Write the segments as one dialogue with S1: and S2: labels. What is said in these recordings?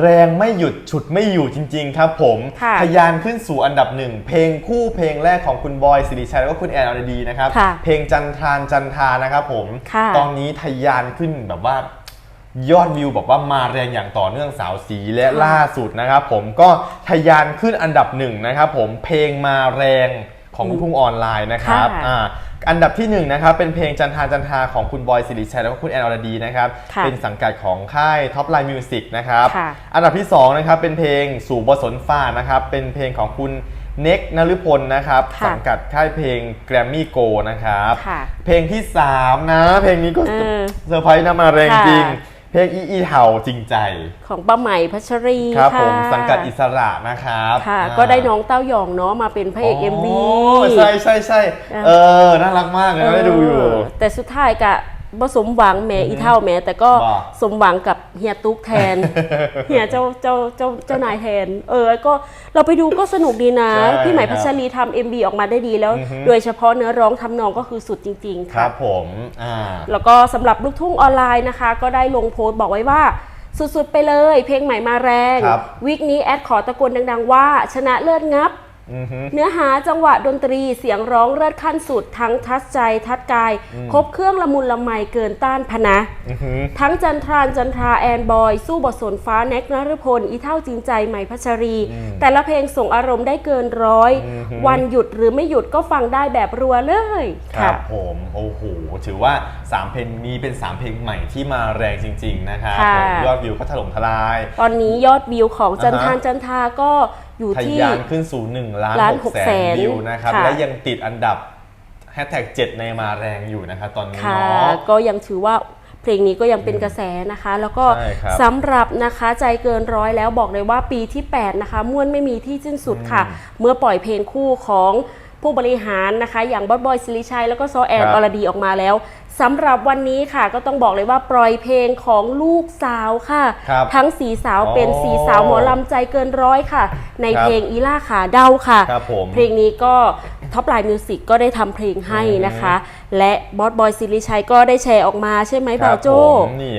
S1: แรงไม่หยุดฉุดไม่อยู่จริง ๆ ครับผม
S2: ค่ะ
S1: ทะยานขึ้นสู่อันดับหนึ่งเพลงคู่เพลงแรกของคุณบอยสิริชัยแล้วก็คุณแอนอรดีนะครับ
S2: ค่ะ
S1: เพลงจันทรานจันทรานะครับผม
S2: ค่ะ
S1: ตอนนี้ทะยานขึ้นแบบว่ายอดวิวแบบว่ามาแรงอย่างต่อเนื่องสาวสีและ
S2: ค่ะ
S1: ล่าสุดนะครับผมก็ทะยานขึ้นอันดับหนึ่งนะครับผมเพลงมาแรง ของลูกทุ่งออนไลน์นะครับ
S2: ค่ะ
S1: อ่าอันดับที่หนึ่งนะครับเป็นเพลงจันทราจันทราของคุณบอยสิริชัยแล้วก็คุณแอนอรดีนะครับ
S2: ค่ะ
S1: เป็นสังกัดของค่ายท็อปไลน์มิวสิกนะครับ
S2: ค่ะ
S1: อันดับที่สองนะครับเป็นเพลงสู่บสนฟ้านะครับเป็นเพลงของคุณเน็กนฤพลนะครับ
S2: ค่ะ
S1: สังกัดค่ายเพลงแกรมมี่โกนะครับ
S2: ค่ะ
S1: เพลงที่3นะเพลงนี้ก็
S2: เออ
S1: เซอร์ไพรส์นะมาแรง
S2: ค่ะ
S1: จริง เพลงอีอีเห่าจริงใจ
S2: ของป้าใหม่พัชรี
S1: ครับ
S2: ค่ะ
S1: ผมสังกัดอิสระนะครับ
S2: ค่ะ
S1: อ่า
S2: ก็ได้น้องเต้าหยองเนาะมาเป็นพระเอกเอ็มวี
S1: ใช่ใช่ใช่เออน่ารักมากเลยนะได้ดูอยู่
S2: แต่สุดท้ายกะ บ่สมหวังแหม่อีเท่าแหม่แต่ก็
S1: บ่
S2: สมหวังกับเฮียตุ๊กแทน เฮียเจ้าเจ้าเจ้าเจ้านายแทน เออก็เราไปดูก็สนุกดีนะ
S1: ใช่
S2: พี่ใหม่
S1: ครับ
S2: พัชรีทำเอ็มบีออกมาได้ดีแล้ว
S1: อือฮึ
S2: โดยเฉพาะเนื้อร้องทำนองก็คือสุดจริง ๆ
S1: ค
S2: ค่ะ
S1: รับผมอ่า
S2: แล้วก็สำหรับลูกทุ่งออนไลน์นะคะ ก็ได้ลงโพสต์บอกไว้ว่า สุดๆไปเลย เพลงใหม่มาแรง
S1: ครับ
S2: วิกนี้แอดขอตะโกนดังๆว่า ชนะเลิศงับ
S1: อือฮึ
S2: เนื้อหาจังหวะดนตรีเสียงร้องเลิศขั้นสุด ทั้งทัดใจทัดกาย ครบเครื่องละมุนละไมเกินต้านพนะ
S1: อือฮึ
S2: ทั้งจันทรานจันทราแอนบอย สู้บทสนฟ้าแน็กนฤพล อีเท่าจริงใจใหม่พัชรี แต่ละเพลงส่งอารมณ์ได้เกินร้อย
S1: อือฮึ
S2: วันหยุดหรือไม่หยุดก็ฟังได้แบบรัวเลย
S1: ครับผมโอ้โหถือว่า 3 เพลงนี้เป็น 3 เพลงใหม่ที่มาแรงจริง ๆ นะครับ
S2: ค่ะ
S1: ผมยอดวิวก็ถล่มทลาย
S2: ตอนนี้ยอดวิวของจันทรา
S1: อ่าฮะ
S2: จันทราก็ อยู่
S1: ทะ
S2: ที่
S1: ยานขึ้นสู่1ล้าน
S2: ล้าน
S1: 6แสน
S2: 600,000
S1: วิวนะครับ
S2: ค่ะ
S1: และยังติดอันดับแฮชแท็ก7ในมาแรงอยู่นะครับตอนนี้
S2: ค่ะ
S1: เนาะ
S2: ก็ยังถือว่าเพลงนี้ก็ยังเป็นกระแสนะคะ แล้วก็
S1: ใช่ครับ
S2: สำหรับนะคะใจเกินร้อยแล้วบอกเลยว่าปีที่ 8 นะคะ ม่วนไม่มีที่สิ้นสุดค่ะ เมื่อปล่อยเพลงคู่ของ ผู้บริหารนะคะ อย่างบอสบอยสิริชัย แล้วก็ซอแอน
S1: ครับ
S2: อรดีออกมาแล้วสำหรับวันนี้ค่ะก็ต้องบอกเลยว่าปล่อยเพลงของลูกสาวค่ะ
S1: ครับ
S2: ทั้งสีสาวเป็น
S1: อ๋อ
S2: สีสาวหมอลำใจเกินร้อยค่ะ ใน
S1: ครับ
S2: เพลงอีล่าขาเดาค่ะ
S1: ครับผม
S2: เพลงนี้ก็ท็อปไลน์มิวสิกก็ได้ทำเพลงให้นะคะ และบอสบอยซิริชัยก็ได้แชร์ออกมาใช่ไหม
S1: ครับ่า
S2: วโจ
S1: ผมนี่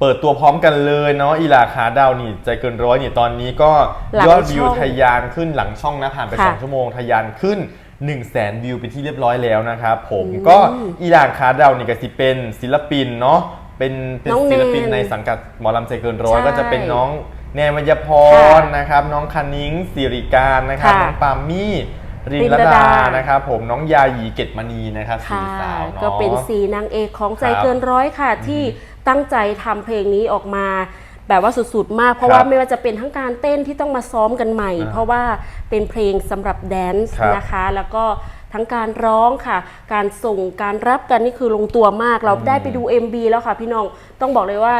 S1: เปิดตัวพร้อมกันเลยเนาะอีลาคาดาวนี่ใจเกินร้อยนี่ตอนนี้ก็
S2: หลัง
S1: ยอดวิว
S2: ช่อง
S1: ทะยานขึ้นหลังช่องนะผ่านไป
S2: ค่ะ
S1: 2ชั่วโมงทะยานขึ้น 1 0 0 0 0แสนวิวเป็นที่เรียบร้อยแล้วนะครับผมก็อีลาคาดาวนี่ก็สิเป็นศิลปินเนาะเป็นเป็น
S2: น้อง
S1: ศิลปิน
S2: แนน
S1: ในสังกัดหมอลำใจเกินร้อย
S2: ใช่
S1: ก็จะเป็นน้องแนนมัญญพรนะครับ น้องคณิ้งสิริการนะครับ
S2: ค่ะ
S1: น้องปามี่ริน
S2: ริน
S1: ล
S2: ล
S1: ดา
S2: ดา
S1: นะครับผมน้องยาหยีเกตมณีนะครับสี่
S2: ค่ะ
S1: สาวเนาะ
S2: ก็เป็นสีนางเอกของใจ
S1: ครับ
S2: เกินร้อยค่ะ ที่ตั้งใจทำเพลงนี้ออกมา แบบว่าสุดๆมาก เพราะ
S1: ครับ
S2: ว่าไม่ว่าจะเป็นทั้งการเต้นที่ต้องมาซ้อมกันใหม่
S1: อ่า
S2: เพราะว่าเป็นเพลงสำหรับแดนซ์
S1: ครับ
S2: นะคะ แล้วก็ทั้งการร้องค่ะ การส่งการรับกันนี่คือลงตัวมาก เราได้ไปดู MB แล้วค่ะพี่น้องต้องบอกเลยว่า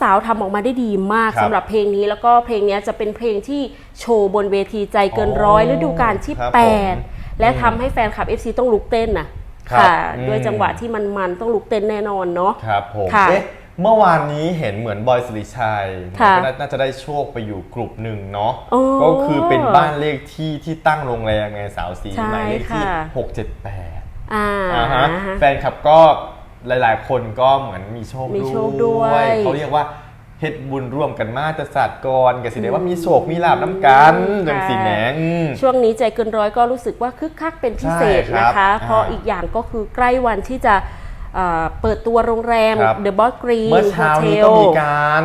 S2: สาวๆทำออกมาได้ดีมาก
S1: ครับ
S2: สำหรับเพลงนี้ แล้วก็เพลงนี้จะเป็นเพลงที่โชว์บนเวทีใจเกินร้อย
S1: อ๋อ
S2: ฤดูกาลที่
S1: ครับ
S2: แปด
S1: ผม
S2: และทำให้แฟนคลับ FC ต้องลุกเต้นน่ะ
S1: ครับ
S2: ค่ะ
S1: อืม
S2: ด้วยจังหวะที่มันๆต้องลุกเต้นแน่นอนเนาะ
S1: ครับผม
S2: ค่ะ
S1: เอ๊ะ เมื่อวานนี้เห็นเหมือนบอยสิริชัย
S2: ค่ะ
S1: ก็น่าน่าจะได้โชคไปอยู่กลุ่มหนึ่งเนาะ
S2: อ๋อ
S1: ก็คือเป็นบ้านเลขที่ที่ตั้งโรงแรมไงสาวสี
S2: ใช่
S1: หมายเลขที่
S2: ค่ะ
S1: 678
S2: อ่า
S1: อ่าฮะแฟนคลับก็หลายๆ คนก็เหมือนมีโชค
S2: มีโชคด้วย
S1: เขาเรียกว่าเฮ็ดบุญร่วมกันมาจะสัตว์กรกับสิเดว่ามีโชคมีลาบน้ำกันจังสีแหนงอืม
S2: ช่วงนี้ใจเกินร้อยก็รู้สึกว่าคึกคักเป็นพิเศษ
S1: ใช่ครับ
S2: นะคะ เพราะ
S1: อ่า
S2: อีกอย่างก็คือใกล้วันที่จะ เอ่อเปิดตัวโรงแรม
S1: ครับ
S2: The Boss Green
S1: เมื่อเช้านี้
S2: Hotel
S1: ก็มีการ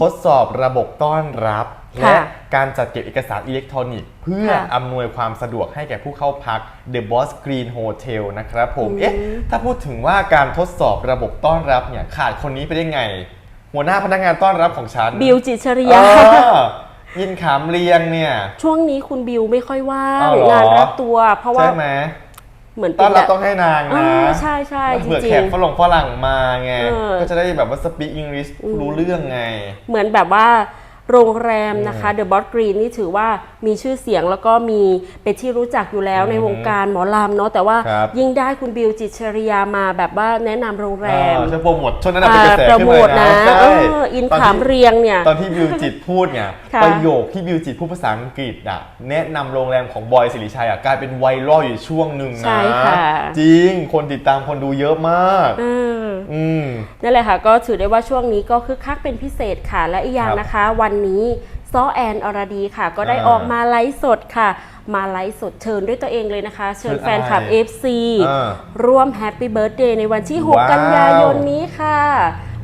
S1: ทดสอบระบบต้อนรับ
S2: ค่ะ
S1: และการจัดเก็บเอกสารอิเล็กทรอนิกส์เพื่อ
S2: ค่ะ
S1: อำนวยความสะดวกให้แก่ผู้เข้าพัก The Boss Green Hotel นะครับผม เอ๊ะ ถ้าพูดถึงว่าการทดสอบระบบต้อนรับเนี่ยขาดคนนี้ไปได้ไง หัวหน้าพนักงานต้อนรับของฉัน
S2: บิวจิตรชริ
S1: เอยาอยินขามเรียงเนี่ย
S2: ช่วงนี้คุณบิวไม่ค่อยว่าง
S1: อ้าวเหรอ
S2: งานรับตัว เพราะว่า
S1: ใช่ไหม
S2: เหมือน
S1: ต้อนรับ
S2: แบบ
S1: ต้องให้นาง
S2: อ่า
S1: นะ
S2: ใช่ใช่จ
S1: เผื่อ
S2: ริ
S1: แข
S2: ง
S1: กฝรั่งฝรั่งมาไง
S2: เออ
S1: ก็จะได้แบบว่าสปีกอังกฤษรู้เรื่องไง
S2: ๆเหมือนแบบว่า โรงแรมนะคะเดอะบอสกรีนนี่ถือว่ามีชื่อเสียงแล้วก็มีเป็นที่รู้จักอยู่แล้วในวงการหมอลำเนาะแต่ว่า
S1: ครับ
S2: ยิ่งได้คุณบิวจิตรชริยามาแบบว่าแนะนำโรงแรม
S1: อ่าช่วยโปรโมทช่วงนั้นนะเป็นกระแส
S2: โปร
S1: ขึ้น
S2: โม
S1: มา
S2: ท
S1: เลย
S2: นะ
S1: นะใช่
S2: เอออิน
S1: ตที่
S2: ขามเรียงเนี่ย
S1: ตอนที่บิวจิตพูดเนี่ย
S2: ค่ะ
S1: ประโยคที่บิวจิตพูดภาษาอังกฤษอะแนะนำโรงแรมของบอยสิริชัยอะกลายเป็นไวรัลอยู่ช่วงหนึ่ง
S2: ใช่
S1: นะ
S2: ค่ะ
S1: จริงคนติดตามคนดูเยอะมาก
S2: เออ
S1: อืม
S2: นั่นแหละค่ะก็ถือได้ว่าช่วงนี้ก็คึกคักเป็นพิเศษค่ะและอีกอย่าง
S1: ครับ
S2: นะคะ วันนี้ซ้อแอนอรดีค่ะ ก็ได้
S1: อ่า
S2: ออกมาไลฟ์สดค่ะ มาไลฟ์สดเชิญด้วยตัวเองเลยนะคะ เชิญ
S1: เชิญ
S2: แฟนคลับ
S1: อะไร
S2: FC
S1: อ่า
S2: ร่วมแฮปปี้เบิร์ a เดย์ในวันที่
S1: ว้าว
S2: 6 กันยายนนี้ค่ะ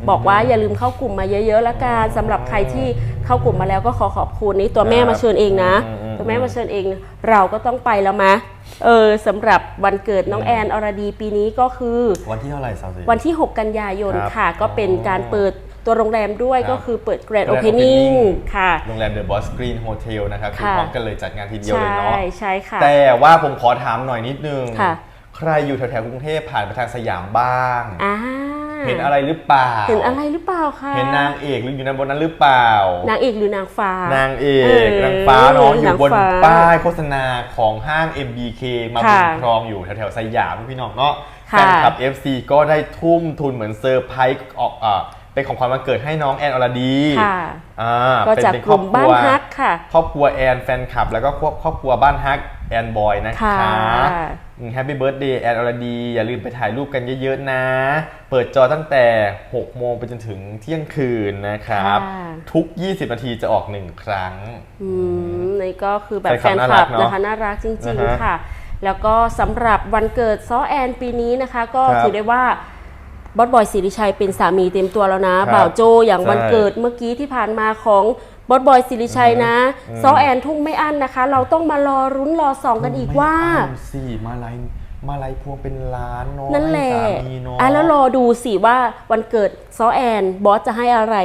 S2: บอกว่าอย่าลืมเข้ากลุ่มมาเยอะๆละกันสำหรับใครที่เข้ากลุ่มมาแล้วก็ขอขอบคุณนี่ตัวแม่
S1: ครับ
S2: มาเชิญเองนะ
S1: อืมอืม
S2: ตัวแม่มาเชิญเอง เราก็ต้องไปแล้วมะเออสำหรับวันเกิดน้องแอนอรดีปีนี้ก็คือ
S1: วันที่เท่าไหร่สาวสี
S2: วันที่ 6 กันยายน
S1: ครับ
S2: ค่ะ ก็เป็น
S1: อ๋อ
S2: การเปิด ตัวโรงแรมด้วย
S1: ครับ
S2: ก็คือเปิด Grand
S1: Grand
S2: Opening
S1: Opening
S2: ค่ะ
S1: โรงแรมเดอะบอสกรีนโฮเทลนะครับคือ
S2: ค่ะ
S1: พร้อมกันเลยจัดงานทีเดียว
S2: ใช่
S1: เลยเนาะ
S2: ใช่ค่ะ
S1: แต่ว่าผมขอถามหน่อยนิดนึง
S2: ค่ะ
S1: ใครอยู่แถวๆกรุงเทพผ่านไปทางสยามบ้าง
S2: อ่า
S1: เห็นอะไรหรือเปล่า
S2: เห็นอะไรหรือเปล่าคะ
S1: เห็นนางเอกหรืออยู่ในบนนั้นหรือเปล่า
S2: นางเอกหรือนางฟ้า นา
S1: งเอ
S2: เออก
S1: นางฟ้าเนาะอยู่บน
S2: นางฟ้า
S1: ป้ายโฆษณาของห้าง MBK มาบุ
S2: ค่ะ
S1: ญครองอยู่แถวๆสยามพี่น้องเนาะ
S2: ค่ะ
S1: แฟนคลับ FC ก็ได้ทุ่มทุนเหมือนเซอร์ไพรส์ออกอ่า เป็นของขวัญวันเกิดให้น้องแอนอรดี
S2: ค่ะ
S1: อ่า
S2: ก็
S1: เป็น
S2: จาก
S1: เป็น
S2: กลุ่มบ้านฮักค่ะ
S1: ครอบครัวแอนแฟนคลับ แล้วก็ครอบครอบครัวบ้านฮักแอนบอยนะคะ
S2: ค่ะ
S1: แฮปปี้เบิร์ดเดย์แอนอรดี อย่าลืมไปถ่ายรูปกันเยอะๆนะ เปิดจอตั้งแต่ 6 โมงไปจนถึงเที่ยงคืนนะครับ
S2: ค่ะ
S1: ทุก 20 นาทีจะออก1ครั้ง
S2: อืมนี่ก็คือแบบ
S1: แฟ
S2: แฟ
S1: น
S2: น
S1: คลับ
S2: คลับ
S1: น่ารักเนอะ
S2: นะคะน่ารักจริง
S1: นะฮะ
S2: ๆค่ะ แล้วก็สำหรับวันเกิดซ้อแอนปีนี้นะคะ ก็
S1: ครับ
S2: ถือได้ว่า บอสบอยสิริชัยเป็นสามีเต็มตัวแล้วนะ
S1: ครับ
S2: บ่าวโจอย่าง
S1: ใช่
S2: วันเกิดเมื่อกี้ที่ผ่านมาของบอสบอยสิริชัยนะ
S1: อืม
S2: ซ้อแอนทุ่งไม่อั้นนะคะ เราต้องมารอรุ้นรอส่องกันอีกว่า
S1: ไม่เอาสิมาลายมาลายพวงเป็นล้านเนาะ
S2: นั่นแหละ
S1: ให้สามีเนาะ
S2: อะแล้วรอดูสิว่าวันเกิดซ้อแอนบอสจะให้อะไร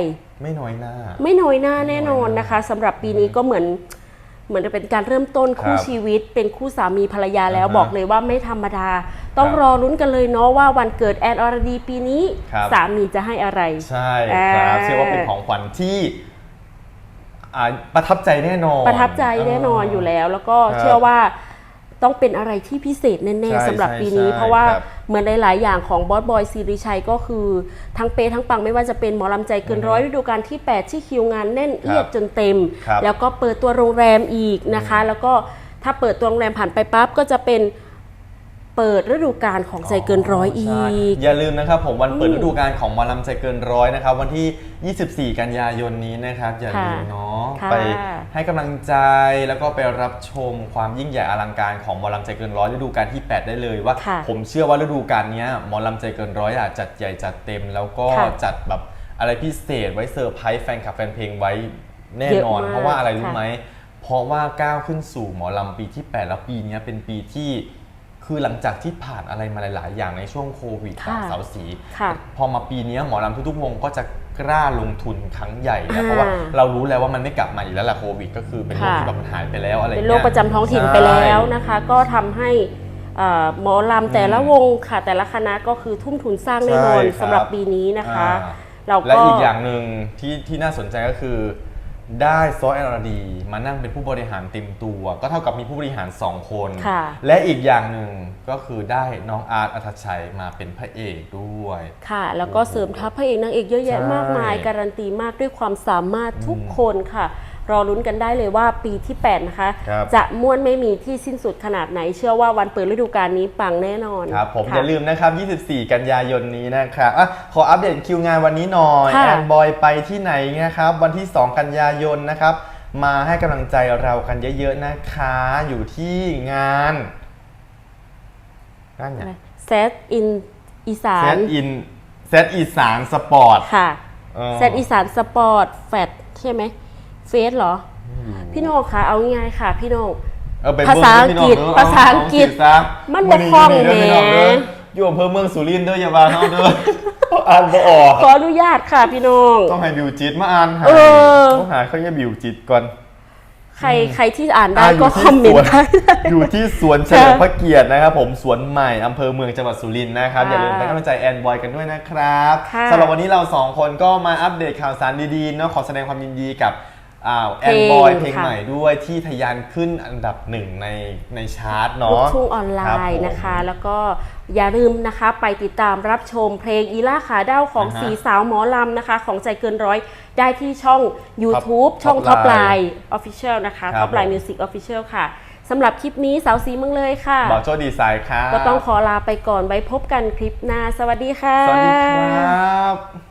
S1: ไม่น้อยหน้า
S2: ไม่น้อยหน้าแน่นอนนะคะสำหรับปีนี้ก็เหมือน เหมือนจะเป็นการเริ่มต้นคู่
S1: ครับ
S2: ชีวิต เป็นคู่สามีภรรยาแล้ว
S1: อ่าฮะ
S2: บอกเลยว่าไม่ธรรมดา ต้อง
S1: ครับ
S2: รอรุ้นกันเลยเนาะว่าวันเกิดแอนอรดีปีนี้
S1: ครับ
S2: สามีจะให้อะไร
S1: ใช่ครับ
S2: อ่า
S1: เชื่อว่าเป็นของขวัญที่อ่าประทับใจแน่นอน
S2: ประทับใจแน่นอนอยู่แล้ว แล้วก็
S1: ครับ
S2: เชื่อว่า ต้องเป็นอะไรที่พิเศษแน่
S1: ใช่
S2: ๆสำหรับ
S1: ใช่
S2: ปีนี้
S1: ใช่
S2: เพราะว่า
S1: ครับ
S2: เหมือนหลาย ๆ อย่างของบอสบอยซีรีชัยก็คือ ทั้งเปย์ทั้งปังไม่ว่าจะเป็นหมอลำใจเกินร้อยฤดูกาลที่ 8 ที่คิวงานแน่นเอียดจนเต็ม
S1: ครับ
S2: แล้วก็เปิดตัวโรงแรมอีกนะคะ แล้วก็ถ้าเปิดตัวโรงแรมผ่านไปปั๊บก็จะเป็น เปิดฤดูกาลของใจเกินร้อยอี
S1: ใช่
S2: ก
S1: อย่าลืมนะครับผมวันเปิด
S2: อืม
S1: ฤดูกาลของหมอลำใจเกินร้อยนะครับ วันที่ 24 กันยายนนี้นะครับ อย่าลืมเนาะ
S2: ค่ะ
S1: ไปให้กำลังใจแล้วก็ไปรับชมความยิ่งใหญ่อลังการของหมอลำใจเกินร้อยฤดูกาลที่ 8 ได้เลยว่า
S2: ค่ะ
S1: ผมเชื่อว่าฤดูกาลเนี้ยหมอลำใจเกินร้อยอะจัดใหญ่จัดเต็ม แล้วก็
S2: ค่ะ
S1: จัดแบบอะไรพิเศษไว้เซอร์ไพรส์แฟนคลับแฟนเพลงไว้แน่นอน
S2: เยอะมาก
S1: เพราะว่าอะไรรู้
S2: ค่ะ
S1: ไหม เพราะว่าก้าวขึ้นสู่หมอลำปีที่ 8 แล้วปีเนี้ยเป็นปีที่ คือหลังจากที่ผ่านอะไรมาหลาย ๆ อย่างในช่วงโควิด
S2: ค่ะ
S1: เสาสี
S2: ค่ะ
S1: พอมาปีเนี้ยหมอลำทุกๆวงก็จะกล้าลงทุนครั้งใหญ่นะ
S2: อ่า
S1: เพราะว่าเรารู้แล้วว่ามันไม่กลับมาอีกแล้วแหละโควิด ก็คือเป็นโรค
S2: ค่ะ
S1: ที่แบบมันหายไปแล้วอะไร
S2: เป็น
S1: งี้ย
S2: โรคประจำท้องถิ่นไปแล้วนะคะ ก็ทำให้เอ่อหมอลำแต่ละวงค่ะแต่ละคณะก็คือทุ่มทุนสร้างแน่นอน
S1: ใช่ครับ
S2: สำหรับปีนี้นะคะ
S1: อ่า
S2: เรา
S1: และ
S2: ก็
S1: อีกอย่างหนึ่งที่ที่น่าสนใจก็คือ ได้ซอแอนอรดีมานั่งเป็นผู้บริหารเต็มตัว ก็เท่ากับมีผู้บริหาร 2 คน
S2: ค่ะ
S1: และอีกอย่างหนึ่งก็คือได้น้องอาร์ตอัธชัยมาเป็นพระเอกด้วย
S2: ค่ะ แล้วก็เสริมทัพพระเอกนางเอกเยอะแยะ
S1: ใช่
S2: มากมาย การันตีมากด้วยความสามารถทุกคนค่ะ รอลุ้นกันได้เลยว่าปีที่ 8 นะคะ
S1: ครับ
S2: จะม่วนไม่มีที่สิ้นสุดขนาดไหน เชื่อว่าวันเปิดฤดูกาลนี้ปังแน่นอน
S1: ครับผม
S2: ค่ะ
S1: อย่าลืมนะครับ 24 กันยายนนี้นะครับอะขออัปเดตคิวงานวันนี้หน่อย
S2: ค่ะ
S1: แอนบอยไปที่ไหนนะครับ วันที่ 2 กันยายนนะครับ มาให้กำลังใจเรากันเยอะๆนะคะ อยู่ที่งานนั่นไง
S2: เซตอินอีสา
S1: เซ
S2: น
S1: ตอินเซตอีสานสปอร์ต
S2: ค่ะ
S1: เออ
S2: เซตอีสานสปอร์ตแฟดใช่ไหม เฟสเหรอ พี่โหนงค่ะเอาง่ายๆค่ะ พี่โหนง
S1: เอไป
S2: ภาษาอังกฤษ
S1: เบิ่ง
S2: ภาษาอังกฤษ
S1: เา
S2: มัน
S1: มื้
S2: บ่คล่อง
S1: เด้
S2: แหม
S1: พี่น้เด้ออยู่อำเภอเมืองสุรินทร์เด้ออย่ามาเฮาเด้ออ่านบ่ออก
S2: ขออนุญาตค่ะพี่โหนง
S1: ต้องให้บิวจิตมาอ่านให้
S2: เออ
S1: ต้องหาเขาจะบิวจิตก่อน
S2: ใครใครที่อ่านได้
S1: อ่า
S2: ก็
S1: ยู่
S2: คอมเมน
S1: ที่
S2: ต์
S1: สว
S2: ได้
S1: อยู่ที่สวนเฉลิมพระเกียรตินะครับผมสวนใหม่อำเภอเมืองจังหวัดสุรินทร์นะครับ
S2: ค่ะ
S1: อย่าลืมเป็นกำลังใจแอนบอยกันด้วยนะครับ
S2: ค่ะ
S1: สำหรับวันนี้เราสองคนก็มาอัปเดตข่าวสารดีๆเนาะขอแสดงความยินดีกับ อ่า
S2: เพ
S1: แอ
S2: ล
S1: น
S2: ง
S1: บอยเพลง
S2: ค่ะ
S1: ใหม่ด้วยที่ทะยานขึ้นอันดับหนึ่งในในชาร์ต
S2: ลู
S1: เนาะ
S2: กทุ่งออนไล
S1: รับ
S2: น์
S1: ผม
S2: นะคะ แล้วก็อย่าลืมนะคะไปติดตามรับชมเพลงอีล่าขาเด้าของ
S1: อ่าฮะ
S2: สีสาวหมอลำนะคะ ของใจเกินร้อยได้ที่ช่อง YouTube
S1: Top
S2: ช่อง
S1: Top
S2: Top
S1: Line
S2: Line Official นะคะ
S1: ครับ
S2: Top Line
S1: ผม
S2: Music Official ค่ะสำหรับคลิปนี้สาวสีเมืองเลยค่ะ
S1: บอกโจดีไซน์ครับ
S2: ก็ต้องขอลาไปก่อนไว้พบกันคลิปหน้า สวัสดีค่ะ
S1: สวัสดีครับ